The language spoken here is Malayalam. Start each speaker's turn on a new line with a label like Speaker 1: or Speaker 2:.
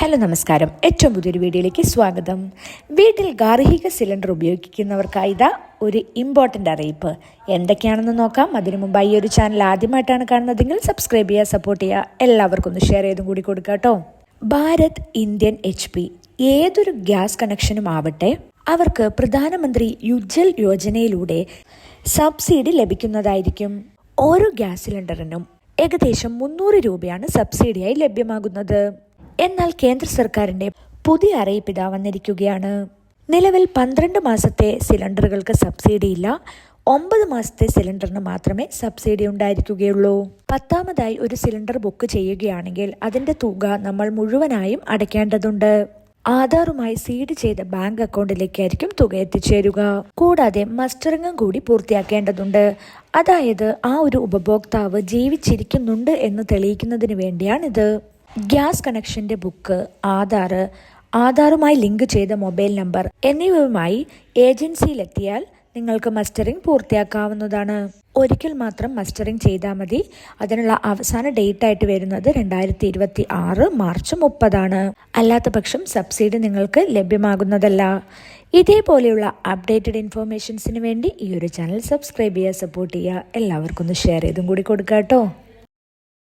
Speaker 1: ഹലോ നമസ്കാരം. ഏറ്റവും പുതിയൊരു വീഡിയോയിലേക്ക് സ്വാഗതം. വീട്ടിൽ ഗാർഹിക സിലിണ്ടർ ഉപയോഗിക്കുന്നവർക്കായി ഇതാ ഒരു ഇമ്പോർട്ടന്റ് അറിയിപ്പ്. എന്തൊക്കെയാണെന്ന് നോക്കാം. അതിനു മുമ്പ് ഈ ഒരു ചാനൽ ആദ്യമായിട്ടാണ് കാണുന്നതെങ്കിൽ സബ്സ്ക്രൈബ് ചെയ്യുക സപ്പോർട്ട് ചെയ്യുക. എല്ലാവർക്കും ഒന്ന് ഷെയർ ചെയ്തും കൂടി കൊടുക്കുക കേട്ടോ. ഭാരത് ഇന്ത്യൻ എച്ച് പി ഏതൊരു ഗ്യാസ് കണക്ഷനും ആവട്ടെ അവർക്ക് പ്രധാനമന്ത്രി യുജൽ യോജനയിലൂടെ സബ്സിഡി ലഭിക്കുന്നതായിരിക്കും. ഓരോ ഗ്യാസ് സിലിണ്ടറിനും ഏകദേശം മുന്നൂറ് രൂപയാണ് സബ്സിഡിയായി ലഭ്യമാകുന്നത്. എന്നാൽ കേന്ദ്ര സർക്കാരിന്റെ പുതിയ അറിയിപ്പ് ഇതാ വന്നിരിക്കുകയാണ്. നിലവിൽ പന്ത്രണ്ട് മാസത്തെ സിലിണ്ടറുകൾക്ക് സബ്സിഡിയില്ല ഒമ്പത് മാസത്തെ സിലിണ്ടറിന് മാത്രമേ സബ്സിഡി ഉണ്ടായിരിക്കുകയുള്ളൂ. പത്താമതായി ഒരു സിലിണ്ടർ ബുക്ക് ചെയ്യുകയാണെങ്കിൽ അതിന്റെ തുക നമ്മൾ മുഴുവനായും അടയ്ക്കേണ്ടതുണ്ട്. ആധാറുമായി സീഡ് ചെയ്ത ബാങ്ക് അക്കൗണ്ടിലേക്കായിരിക്കും തുക എത്തിച്ചേരുക. കൂടാതെ മസ്റ്ററിങ്ങും കൂടി പൂർത്തിയാക്കേണ്ടതുണ്ട്. അതായത് ആ ഒരു ഉപഭോക്താവ് ജീവിച്ചിരിക്കുന്നുണ്ട് എന്ന് തെളിയിക്കുന്നതിന് വേണ്ടിയാണിത്. ഗ്യാസ് കണക്ഷന്റെ ബുക്ക് ആധാർ ആധാറുമായി ലിങ്ക് ചെയ്ത മൊബൈൽ നമ്പർ എന്നിവയുമായി ഏജൻസിയിലെത്തിയാൽ നിങ്ങൾക്ക് മസ്റ്ററിംഗ് പൂർത്തിയാക്കാവുന്നതാണ്. ഒരിക്കൽ മാത്രം മസ്റ്ററിംഗ് ചെയ്താൽ മതി. അതിനുള്ള അവസാന ഡേറ്റ് ആയിട്ട് വരുന്നത് രണ്ടായിരത്തി ഇരുപത്തി ആറ് മാർച്ച് മുപ്പതാണ്. അല്ലാത്ത പക്ഷം സബ്സിഡി നിങ്ങൾക്ക് ലഭ്യമാകുന്നതല്ല. ഇതേപോലെയുള്ള അപ്ഡേറ്റഡ് ഇൻഫോർമേഷൻസിന് വേണ്ടി ഈ ഒരു ചാനൽ സബ്സ്ക്രൈബ് ചെയ്യുക സപ്പോർട്ട് ചെയ്യുക. എല്ലാവർക്കും ഒന്ന് ഷെയർ ചെയ്തും കൂടി കൊടുക്കാം കേട്ടോ